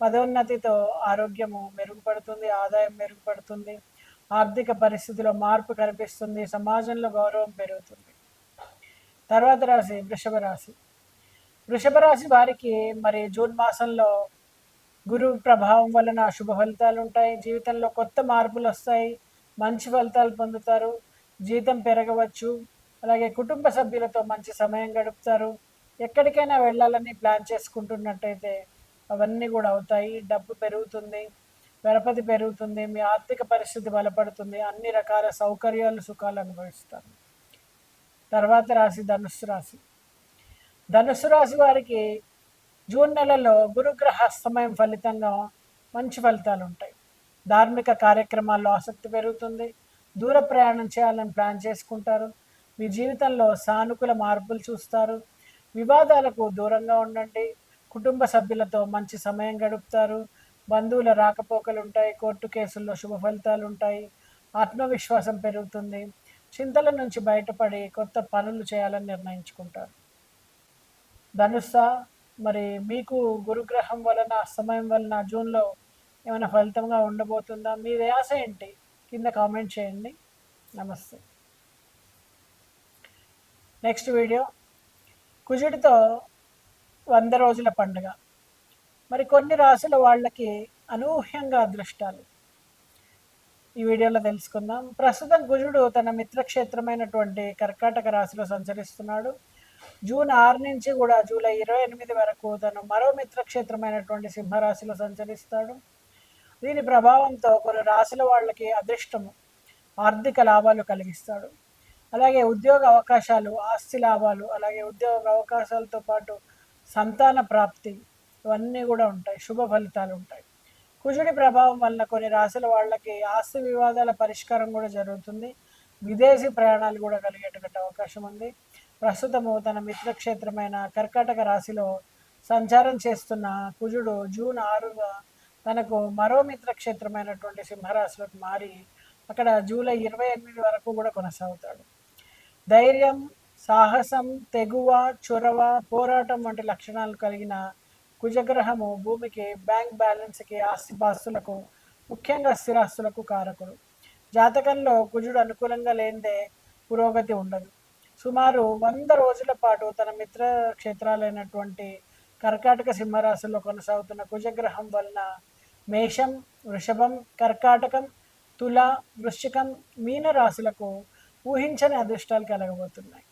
పదోన్నతితో ఆరోగ్యము మెరుగుపడుతుంది ఆదాయం మెరుగుపడుతుంది ఆర్థిక పరిస్థితిలో మార్పు కనిపిస్తుంది సమాజంలో గౌరవం పెరుగుతుంది. తర్వాత రాశి వృషభ రాశి. వృషభ రాశి వారికి మరి జూన్ మాసంలో గురువు ప్రభావం వలన శుభ ఫలితాలు ఉంటాయి. జీవితంలో కొత్త మార్పులు వస్తాయి. మంచి ఫలితాలు పొందుతారు. జీతం పెరగవచ్చు. అలాగే కుటుంబ సభ్యులతో మంచి సమయం గడుపుతారు. ఎక్కడికైనా వెళ్ళాలని ప్లాన్ చేసుకుంటున్నట్టయితే అవన్నీ కూడా అవుతాయి. డబ్బు పెరుగుతుంది పరపతి పెరుగుతుంది మీ ఆర్థిక పరిస్థితి బలపడుతుంది అన్ని రకాల సౌకర్యాలు సుఖాలు అనుభవిస్తారు. తర్వాత రాశి ధనుస్సు రాశి. ధనుస్సు రాశి వారికి జూన్ నెలలో గురుగ్రహ అస్తమయం ఫలితంగా మంచి ఫలితాలు ఉంటాయి. ధార్మిక కార్యక్రమాల్లో ఆసక్తి పెరుగుతుంది. దూర ప్రయాణం చేయాలని ప్లాన్ చేసుకుంటారు. మీ జీవితంలో సానుకూల మార్పులు చూస్తారు. వివాదాలకు దూరంగా ఉండండి. కుటుంబ సభ్యులతో మంచి సమయం గడుపుతారు. బంధువుల రాకపోకలు ఉంటాయి కోర్టు కేసుల్లో శుభ ఫలితాలు ఉంటాయి ఆత్మవిశ్వాసం పెరుగుతుంది. చింతల నుంచి బయటపడి కొత్త పనులు చేయాలని నిర్ణయించుకుంటారు. ధనుస్స మరి మీకు గురుగ్రహం వలన అస్తమయం వలన జూన్లో ఏమైనా ఫలితంగా ఉండబోతుందా? మీ ఆశ ఏంటి? కింద కామెంట్ చేయండి. నమస్తే. Next video. కుజుడితో వంద రోజుల పండుగ. మరి కొన్ని రాసుల వాళ్ళకి అనూహ్యంగా అదృష్టాలు. ఈ వీడియోలో తెలుసుకుందాం. ప్రస్తుతం కుజుడు తన మిత్రక్షేత్రమైనటువంటి కర్కాటక రాశిలో సంచరిస్తున్నాడు. జూన్ ఆరు నుంచి కూడా జూలై ఇరవై ఎనిమిది వరకు తను మరో మిత్రక్షేత్రమైనటువంటి సింహరాశిలో సంచరిస్తాడు. దీని ప్రభావంతో కొన్ని రాశుల వాళ్ళకి అదృష్టము ఆర్థిక లాభాలు కలిగిస్తాడు. అలాగే ఉద్యోగ అవకాశాలు ఆస్తి లాభాలు అలాగే ఉద్యోగ అవకాశాలతో పాటు సంతాన ప్రాప్తి ఇవన్నీ కూడా ఉంటాయి శుభ ఫలితాలు ఉంటాయి. కుజుడి ప్రభావం వల్ల కొన్ని రాశుల వాళ్ళకి ఆస్తి వివాదాల పరిష్కారం కూడా జరుగుతుంది. విదేశీ ప్రయాణాలు కూడా కలిగేటటువంటి అవకాశం ఉంది. ప్రస్తుతము తన మిత్రక్షేత్రమైన కర్కాటక రాశిలో సంచారం చేస్తున్న కుజుడు జూన్ ఆరుగా తనకు మరో మిత్రక్షేత్రమైనటువంటి సింహరాశిలోకి మారి అక్కడ జూలై ఇరవై ఎనిమిది వరకు కూడా కొనసాగుతాడు. ధైర్యం సాహసం తెగువ చొరవ పోరాటం వంటి లక్షణాలు కలిగిన కుజగ్రహము భూమికి బ్యాంక్ బ్యాలెన్స్కి ఆస్తిపాస్తులకు ముఖ్యంగా స్థిరాస్తులకు కారకుడు. జాతకంలో కుజుడు అనుకూలంగా లేనిదే పురోగతి ఉండదు. సుమారు వంద రోజుల పాటు తన మిత్ర క్షేత్రాలైనటువంటి కర్కాటక సింహరాశిలో కొనసాగుతున్న కుజగ్రహం వలన మేషం వృషభం కర్కాటకం తుల వృశ్చికం మీన రాశులకు ఊహించని అదృష్టాలు కలగబోతున్నాయి.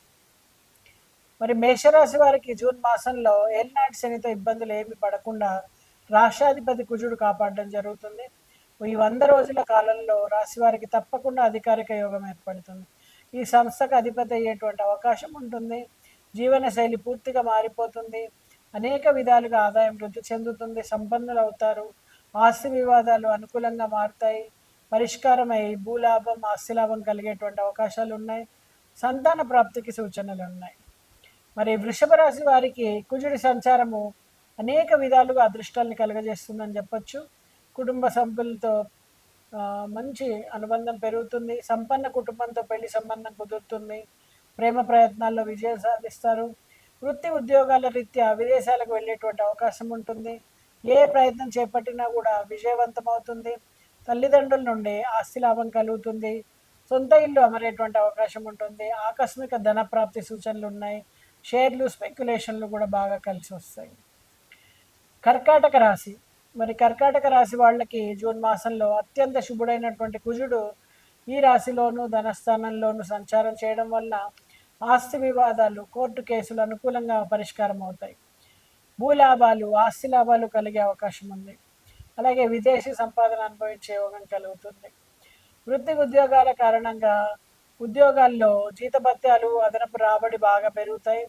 మరి మేషరాశి వారికి జూన్ మాసంలో ఏలినాటి శనితో ఇబ్బందులు ఏమి పడకుండా రాష్ట్రాధిపతి కుజుడు కాపాడడం జరుగుతుంది. ఈ వంద రోజుల కాలంలో రాశి వారికి తప్పకుండా అధికారిక యోగం ఏర్పడుతుంది. ఈ సంస్థకు అధిపతి అయ్యేటువంటి అవకాశం ఉంటుంది. జీవన శైలి పూర్తిగా మారిపోతుంది. అనేక విధాలుగా ఆదాయం వృద్ధి చెందుతుంది. సంపన్నులు అవుతారు. ఆస్తి వివాదాలు అనుకూలంగా మారుతాయి. పరిష్కారమై భూలాభం ఆస్తి లాభం కలిగేటువంటి అవకాశాలు ఉన్నాయి. సంతాన ప్రాప్తికి సూచనలు ఉన్నాయి. మరి వృషభ రాశి వారికి కుజుడి సంచారము అనేక విధాలుగా అదృష్టాన్ని కలుగజేస్తుందని చెప్పచ్చు. కుటుంబ సభ్యులతో మంచి అనుబంధం పెరుగుతుంది. సంపన్న కుటుంబంతో పెళ్ళి సంబంధం కుదురుతుంది. ప్రేమ ప్రయత్నాల్లో విజయం సాధిస్తారు. వృత్తి ఉద్యోగాల రీత్యా విదేశాలకు వెళ్ళేటువంటి అవకాశం ఉంటుంది. ఏ ప్రయత్నం చేపట్టినా కూడా విజయవంతం అవుతుంది. తల్లిదండ్రుల నుండి ఆస్తి లాభం కలుగుతుంది. సొంత ఇల్లు అమరేటువంటి అవకాశం ఉంటుంది. ఆకస్మిక ధన ప్రాప్తి సూచనలు ఉన్నాయి. షేర్లు స్పెక్యులేషన్లు కూడా బాగా కలిసి వస్తాయి. కర్కాటక రాశి. మరి కర్కాటక రాశి వాళ్ళకి జూన్ మాసంలో అత్యంత శుభుడైనటువంటి కుజుడు ఈ రాశిలోను ధనస్థానంలోను సంచారం చేయడం వల్ల ఆస్తి వివాదాలు కోర్టు కేసులు అనుకూలంగా పరిష్కారం అవుతాయి. భూలాభాలు ఆస్తి లాభాలు కలిగే అవకాశం ఉంది. అలాగే విదేశీ సంపాదన అనుభవించే యోగం కలుగుతుంది. వృత్తి ఉద్యోగాల కారణంగా ఉద్యోగాల్లో జీతభత్యాలు అదనపు రాబడి బాగా పెరుగుతాయి.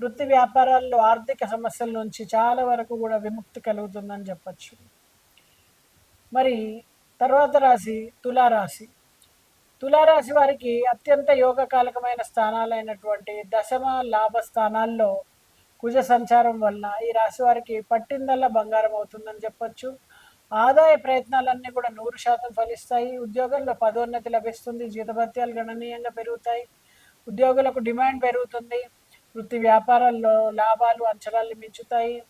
వృత్తి వ్యాపారాల్లో ఆర్థిక సమస్యల నుంచి చాలా వరకు కూడా విముక్తి కలుగుతుందని చెప్పచ్చు. మరి తర్వాత రాశి తులారాశి. తులారాశి వారికి అత్యంత యోగకాలకమైన స్థానాలైనటువంటి దశమ లాభ స్థానాల్లో కుజ సంచారం వలన ఈ రాశి వారికి పట్టిందల్లా బంగారం అవుతుందని చెప్పొచ్చు. ఆదాయ ప్రయత్నాలన్నీ కూడా నూరు శాతం ఫలిస్తాయి. ఉద్యోగంలో పదోన్నతి లభిస్తుంది. జీతభత్యాలు గణనీయంగా పెరుగుతాయి. ఉద్యోగులకు డిమాండ్ పెరుగుతుంది. వృత్తి వ్యాపారాల్లో లాభాలు అంచనాలు మించుతాయి.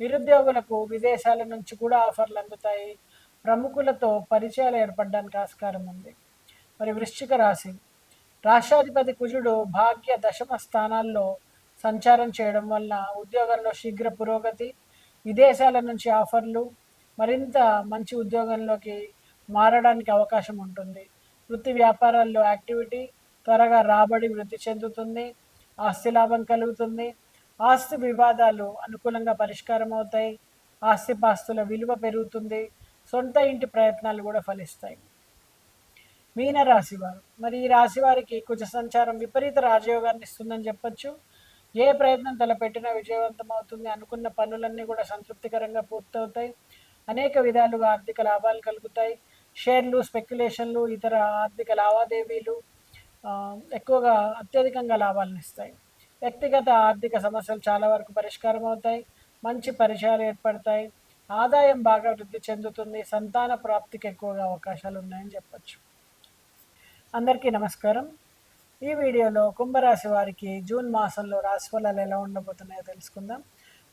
నిరుద్యోగులకు విదేశాల నుంచి కూడా ఆఫర్లు అందుతాయి. ప్రముఖులతో పరిచయాలు ఏర్పడడానికి ఆస్కారం ఉంది. మరి వృశ్చిక రాశి. రాష్ట్రాధిపతి కుజుడు భాగ్య దశమ స్థానాల్లో సంచారం చేయడం వల్ల ఉద్యోగంలో శీఘ్ర పురోగతి విదేశాల నుంచి ఆఫర్లు మరింత మంచి ఉద్యోగంలోకి మారడానికి అవకాశం ఉంటుంది. వృత్తి వ్యాపారాల్లో యాక్టివిటీ త్వరగా రాబడి వృద్ధి చెందుతుంది ఆస్తి లాభం కలుగుతుంది. ఆస్తి వివాదాలు అనుకూలంగా పరిష్కారం అవుతాయి. ఆస్తిపాస్తుల విలువ పెరుగుతుంది. సొంత ఇంటి ప్రయత్నాలు కూడా ఫలిస్తాయి. మీన రాశి వారు. మరి ఈ రాశి వారికి కుజ సంచారం విపరీత రాజయోగాన్ని ఇస్తుందని చెప్పచ్చు. ఏ ప్రయత్నం తలపెట్టినా విజయవంతం అవుతుంది అనుకున్న పనులన్నీ కూడా సంతృప్తికరంగా పూర్తవుతాయి. అనేక విధాలుగా ఆర్థిక లాభాలు కలుగుతాయి. షేర్లు స్పెక్యులేషన్లు ఇతర ఆర్థిక లావాదేవీలు ఎక్కువగా అత్యధికంగా లాభాలను ఇస్తాయి. వ్యక్తిగత ఆర్థిక సమస్యలు చాలా వరకు పరిష్కారం అవుతాయి. మంచి పరిచయాలు ఏర్పడతాయి. ఆదాయం బాగా వృద్ధి చెందుతుంది. సంతాన ప్రాప్తికి ఎక్కువగా అవకాశాలు ఉన్నాయని చెప్పచ్చు. అందరికీ నమస్కారం. ఈ వీడియోలో కుంభరాశి వారికి జూన్ మాసంలో రాశి ఫలాలు ఎలా ఉండబోతున్నాయో తెలుసుకుందాం.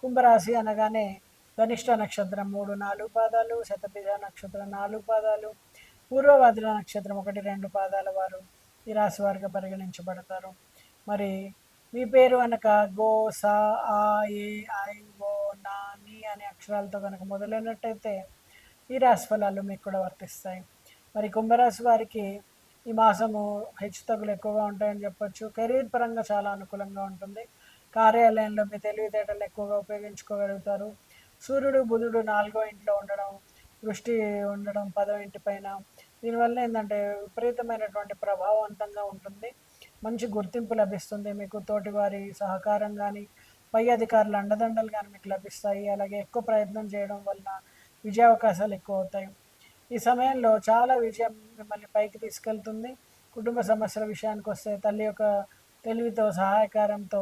కుంభరాశి అనగానే ధనిష్ట నక్షత్రం మూడు నాలుగు పాదాలు శతబిజ నక్షత్రం నాలుగు పాదాలు పూర్వవాదుల నక్షత్రం ఒకటి రెండు పాదాల వారు ఈ రాశి వారిగా పరిగణించబడతారు. మరి మీ పేరు అనక గో సా ఆ ఏ ఐ ఓ నా నీ అనే అక్షరాలతో కనుక మొదలైనట్టయితే ఈ రాశి ఫలాలు మీకు కూడా వర్తిస్తాయి. మరి కుంభరాశి వారికి ఈ మాసము హెచ్చు తగ్గులు ఎక్కువగా ఉంటాయని చెప్పొచ్చు. కెరీర్ పరంగా చాలా అనుకూలంగా ఉంటుంది. కార్యాలయంలో మీ తెలివితేటలు ఎక్కువగా ఉపయోగించుకోగలుగుతారు. సూర్యుడు బుధుడు నాలుగో ఇంట్లో ఉండడం దృష్టి ఉండడం పదో ఇంటి పైన. దీనివల్ల ఏంటంటే విపరీతమైనటువంటి ప్రభావవంతంగా ఉంటుంది. మంచి గుర్తింపు లభిస్తుంది మీకు. తోటివారి సహకారం కానీ పై అధికారుల అండదండలు కానీ మీకు లభిస్తాయి. అలాగే ఎక్కువ ప్రయత్నం చేయడం వలన విజయావకాశాలు ఎక్కువ అవుతాయి ఈ సమయంలో చాలా విజయం మిమ్మల్ని పైకి తీసుకెళ్తుంది. కుటుంబ సమస్యల విషయానికి వస్తే తల్లి యొక్క తెలివితో సహాయకారంతో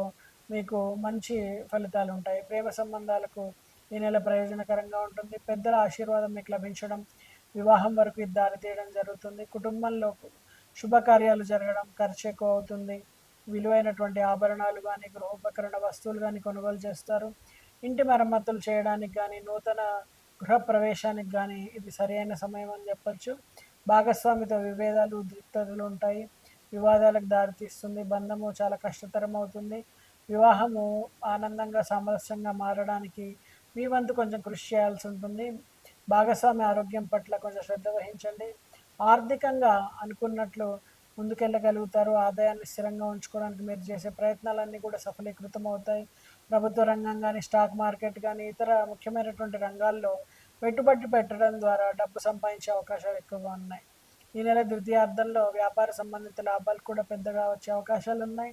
మీకు మంచి ఫలితాలు ఉంటాయి. ప్రేమ సంబంధాలకు ఈ నెల ప్రయోజనకరంగా ఉంటుంది. పెద్దల ఆశీర్వాదం మీకు లభించడం వివాహం వరకు ఇది దారితీయడం జరుగుతుంది. కుటుంబంలో శుభకార్యాలు జరగడం ఖర్చు ఎక్కువ అవుతుంది విలువైనటువంటి ఆభరణాలు కానీ గృహోపకరణ వస్తువులు కానీ కొనుగోలు చేస్తారు. ఇంటి మరమ్మతులు చేయడానికి కానీ నూతన గృహ ప్రవేశానికి కానీ ఇది సరైన సమయం అని చెప్పచ్చు. భాగస్వామితో విభేదాలు ఉద్రిక్తతలు ఉంటాయి. వివాదాలకు దారితీస్తుంది. బంధము చాలా కష్టతరం అవుతుంది వివాహము ఆనందంగా సామరస్యంగా మారడానికి మీ వంతు కొంచెం కృషి చేయాల్సి ఉంటుంది. భాగస్వామి ఆరోగ్యం పట్ల కొంచెం శ్రద్ధ వహించండి. ఆర్థికంగా అనుకున్నట్లు ముందుకెళ్ళగలుగుతారు. ఆదాయాన్ని స్థిరంగా ఉంచుకోవడానికి మీరు చేసే ప్రయత్నాలన్నీ కూడా సఫలీకృతం అవుతాయి. ప్రభుత్వ రంగం కానీ స్టాక్ మార్కెట్ కానీ ఇతర ముఖ్యమైనటువంటి రంగాల్లో పెట్టుబడి పెట్టడం ద్వారా డబ్బు సంపాదించే అవకాశాలు ఎక్కువగా ఉన్నాయి. ఈ నెల ద్వితీయార్థంలో వ్యాపార సంబంధిత లాభాలు కూడా పెద్దగా వచ్చే అవకాశాలు ఉన్నాయి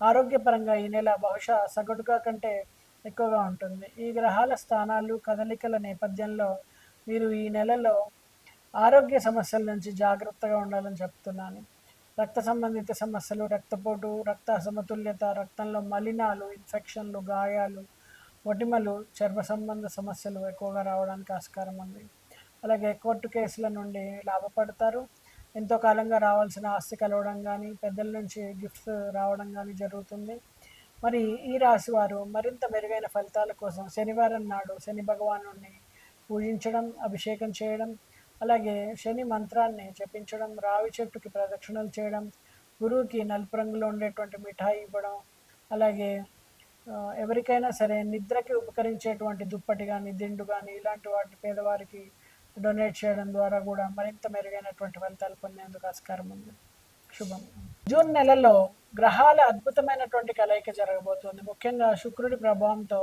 ఆరోగ్యపరంగా ఈ నెల బహుశా సగటుగా కంటే ఎక్కువగా ఉంటుంది. ఈ గ్రహాల స్థానాలు కదలికల నేపథ్యంలో మీరు ఈ నెలలో ఆరోగ్య సమస్యల నుంచి జాగ్రత్తగా ఉండాలని చెప్తున్నాను. రక్త సంబంధిత సమస్యలు రక్తపోటు రక్త అసమతుల్యత రక్తంలో మలినాలు ఇన్ఫెక్షన్లు గాయాలు ఒటిమలు చర్మ సంబంధ సమస్యలు ఎక్కువగా రావడానికి ఆస్కారం ఉంది. అలాగే కోర్టు కేసుల నుండి లాభపడతారు. ఎంతో కాలంగా రావాల్సిన ఆస్తి కలవడం కానీ పెద్దల నుంచి గిఫ్ట్స్ రావడం కానీ జరుగుతుంది. మరి ఈ రాశి వారు మరింత మెరుగైన ఫలితాల కోసం శనివారం నాడు శని భగవాను పూజించడం అభిషేకం చేయడం అలాగే శని మంత్రాన్ని జపించడం రావి చెట్టుకి ప్రదక్షిణలు చేయడం గురువుకి నలుపు రంగులో ఉండేటువంటి మిఠాయి ఇవ్వడం అలాగే ఎవరికైనా సరే నిద్రకి ఉపకరించేటువంటి దుప్పటి కానీ దిండు కానీ ఇలాంటి వాటి పేదవారికి డొనేట్ చేయడం ద్వారా కూడా మరింత మెరుగైనటువంటి ఫలితాలు పొందేందుకు ఆస్కారం ఉంది. శుభం. జూన్ నెలలో గ్రహాల అద్భుతమైనటువంటి కలయిక జరగబోతుంది. ముఖ్యంగా శుక్రుడి ప్రభావంతో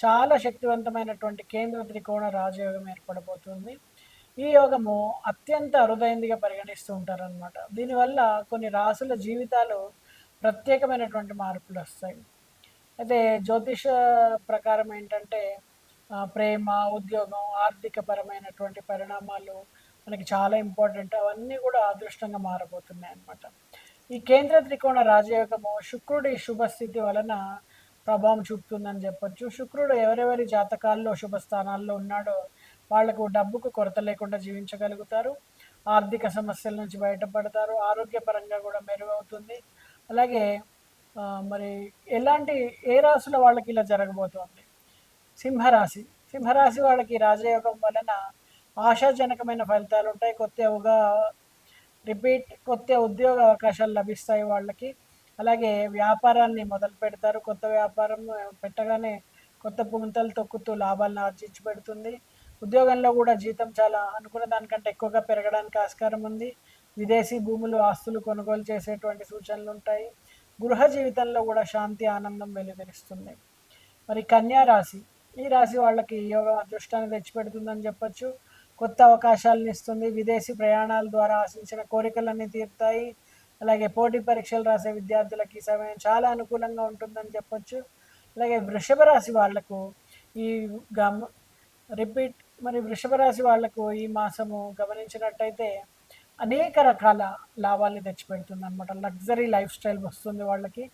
చాలా శక్తివంతమైనటువంటి కేంద్ర త్రికోణ రాజయోగం ఏర్పడబోతుంది. ఈ యోగము అత్యంత అరుదైందిగా పరిగణిస్తూ ఉంటారనమాట దీనివల్ల కొన్ని రాసుల జీవితాలు ప్రత్యేకమైనటువంటి మార్పులు వస్తాయి. అయితే జ్యోతిష ప్రకారం ఏంటంటే ప్రేమ ఉద్యోగం ఆర్థిక పరమైనటువంటి పరిణామాలు మనకి చాలా ఇంపార్టెంట్. అవన్నీ కూడా అదృష్టంగా మారబోతున్నాయి అన్నమాట ఈ కేంద్ర త్రికోణ రాజయోగము శుక్రుడి శుభస్థితి వలన ప్రభావం చూపుతుందని చెప్పొచ్చు. శుక్రుడు ఎవరెవరి జాతకాల్లో శుభస్థానాల్లో ఉన్నాడో వాళ్ళకు డబ్బుకు కొరత లేకుండా జీవించగలుగుతారు. ఆర్థిక సమస్యల నుంచి బయటపడతారు. ఆరోగ్యపరంగా కూడా మెరుగవుతుంది. అలాగే మరి ఎలాంటి ఏ రాశుల వాళ్ళకి ఇలా జరగబోతోంది? సింహరాశి. సింహరాశి వాళ్ళకి రాజయోగం వలన ఆశాజనకమైన ఫలితాలు ఉంటాయి. కొత్తగా రిపీట్ కొత్త ఉద్యోగ అవకాశాలు లభిస్తాయి వాళ్ళకి. అలాగే వ్యాపారాన్ని మొదలు పెడతారు. కొత్త వ్యాపారం పెట్టగానే కొత్త పుంతలు తొక్కుతూ లాభాలను ఆర్జించి పెడుతుంది. ఉద్యోగంలో కూడా జీతం చాలా అనుకున్న దానికంటే ఎక్కువగా పెరగడానికి ఆస్కారం ఉంది. విదేశీ భూములు ఆస్తులు కొనుగోలు చేసేటువంటి సూచనలు ఉంటాయి. గృహ జీవితంలో కూడా శాంతి ఆనందం వెలువరిస్తుంది మరి కన్యా రాశి. ఈ రాశి వాళ్ళకి యోగం అదృష్టాన్ని తెచ్చిపెడుతుందని చెప్పచ్చు. కొత్త అవకాశాలను ఇస్తుంది. విదేశీ ప్రయాణాల ద్వారా ఆశించిన కోరికలన్నీ తీరుతాయి. అలాగే పోటీ పరీక్షలు రాసే విద్యార్థులకి ఈ సమయం చాలా అనుకూలంగా ఉంటుందని చెప్పొచ్చు. అలాగే వృషభ రాశి వాళ్ళకు ఈ గమ రిపీట్ మరి వృషభ రాశి వాళ్ళకు ఈ మాసము గమనించినట్టయితే అనేక రకాల లాభాలు తెచ్చిపెడుతుంది అనమాట లగ్జరీ లైఫ్ స్టైల్ వస్తుంది వాళ్ళకి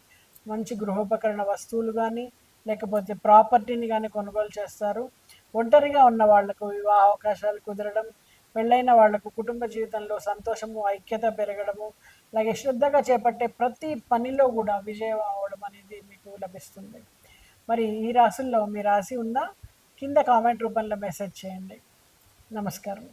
మంచి గృహోపకరణ వస్తువులు కానీ లేకపోతే ప్రాపర్టీని కానీ కొనుగోలు చేస్తారు. ఒంటరిగా ఉన్న వాళ్ళకు వివాహ అవకాశాలు కుదరడం పెళ్ళైన వాళ్ళకు కుటుంబ జీవితంలో సంతోషము ఐక్యత పెరగడము అలాగే శ్రద్ధగా చేపట్టే ప్రతి పనిలో కూడా విజయం అవడం అనేది మీకు లభిస్తుంది. మరి ఈ రాశుల్లో మీ రాశి ఉందా కింద కామెంట్ రూపంలో మెసేజ్ చేయండి. నమస్కారం.